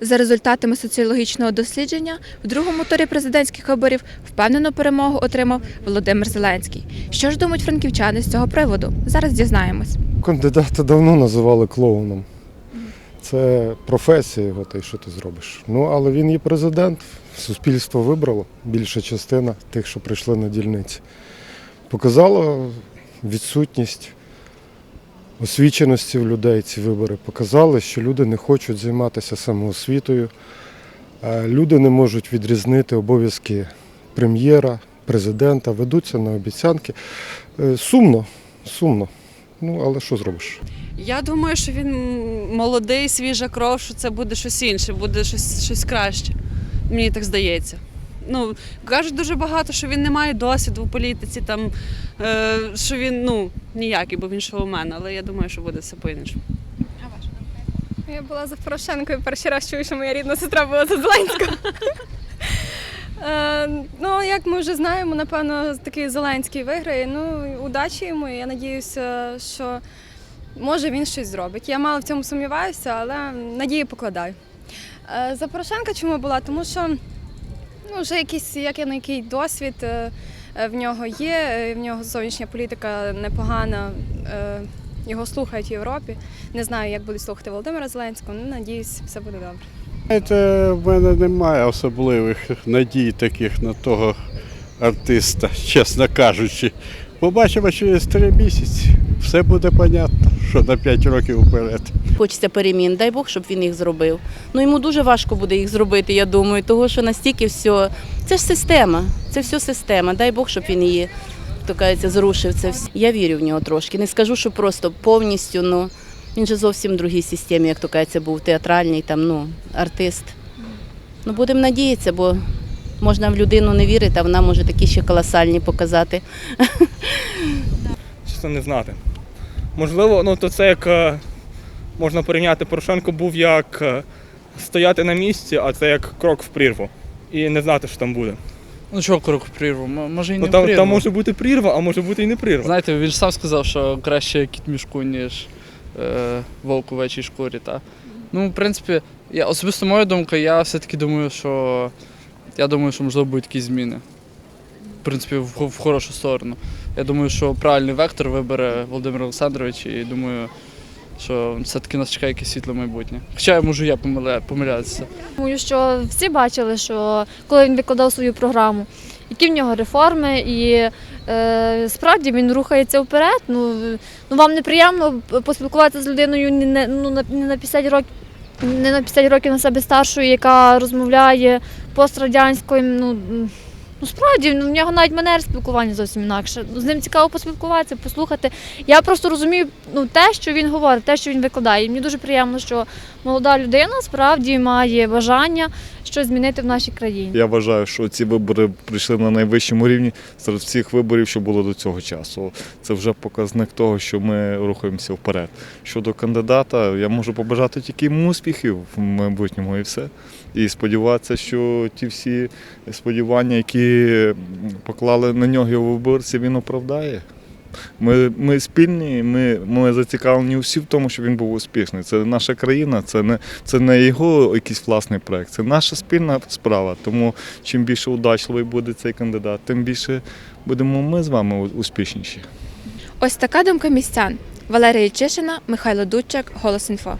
За результатами соціологічного дослідження, в другому турі президентських виборів впевнену перемогу отримав Володимир Зеленський. Що ж думають франківчани з цього приводу? Зараз дізнаємось. Кандидата давно називали клоуном. Це професія його, та й що ти зробиш. Ну, але він є президент, суспільство вибрало, більша частина тих, що прийшли на дільниці. Показало відсутність освіченості в людей ці вибори. Показали, що люди не хочуть займатися самоосвітою, люди не можуть відрізнити обов'язки прем'єра, президента, ведуться на обіцянки. Е, Сумно, сумно. Ну, але що зробиш? Я думаю, що він молодий, свіжа кров, що це буде щось інше, буде щось, щось краще. Мені так здається. Ну, кажуть дуже багато, що він не має досвіду в політиці, там, е, що він ну, ніякий, бо він шоумен, але я думаю, що буде все по-іншому. Я була за Порошенко і перший раз чую, що моя рідна сестра була за Зеленського. Е, Ну, як ми вже знаємо, напевно, такий Зеленський виграє. Ну, удачі йому. Я надіюся, що може він щось зробить. Я мало в цьому сумніваюся, але надію покладаю. Е, За Порошенка чому була? Тому що ну, вже якийсь як на який досвід е, е, в нього є, е, в нього зовнішня політика непогана. Його слухають в Європі. Не знаю, як будуть слухати Володимира Зеленського, ну надіюсь, все буде добре. Знаєте, в мене немає особливих надій таких на того артиста, чесно кажучи. Побачимо через три місяці. Все буде понятно, що на п'ять років вперед. Хочеться перемін, дай Бог, щоб він їх зробив. Ну йому дуже важко буде їх зробити, я думаю, того що настільки все. Це ж система, це все система. Дай Бог, щоб він її, то кажеться, зрушив це все. Я вірю в нього трошки. Не скажу, що просто повністю, ну він же зовсім в другій системі, як то кажеться, був театральний там, ну, артист. Ну, будемо надіятися, бо можна в людину не вірити, а вона може такі ще колосальні показати. чесно не знати. Можливо, ну то це як е, можна порівняти, Порошенко був як е, стояти на місці, а це як крок в прірву. І не знати, що там буде. Ну чого крок в прірву? Може і не Ну там, прірву. там може бути прірва, а може бути і не прірва. Знаєте, він ж сам сказав, що краще кіт в мішку, ніж е, вовк у вечій шкурі. Та? Ну, в принципі, я, особисто моя думка, я все-таки думаю, що я думаю, що можливо будуть якісь зміни. В принципі, в, в хорошу сторону. Я думаю, що правильний вектор вибере Володимир Олександрович, і думаю, що все-таки нас чекає якесь світле майбутнє. Хоча я можу я помиля, помилятися. Думаю, що всі бачили, що коли він викладав свою програму, які в нього реформи, і е, справді він рухається вперед. Ну, ну вам неприємно поспілкуватися з людиною не, не, ну, на, не на 50 років. Не на 50 років на себе старшою, яка розмовляє пострадянською. Ну, ну справді ну, в нього навіть манер спілкування зовсім інакше. Ну, З ним цікаво поспілкуватися, послухати. Я просто розумію ну, те, що він говорить, те, що він викладає. І мені дуже приємно, що молода людина справді має бажання щось змінити в нашій країні. Я вважаю, що ці вибори прийшли на найвищому рівні серед всіх виборів, що було до цього часу. Це вже показник того, що ми рухаємося вперед. Щодо кандидата, я можу побажати тільки йому успіхів в майбутньому і все. І сподіватися, що ті всі сподівання, які поклали на нього виборці, він оправдає. Ми, ми спільні, ми, ми зацікавлені всі в тому, щоб він був успішний. Це наша країна, це не, це не його якийсь власний проект, це наша спільна справа. Тому чим більше удачливий буде цей кандидат, тим більше будемо ми з вами успішніші. Ось така думка містян. Валерія Чишина, Михайло Дудчак, Голос Інфо.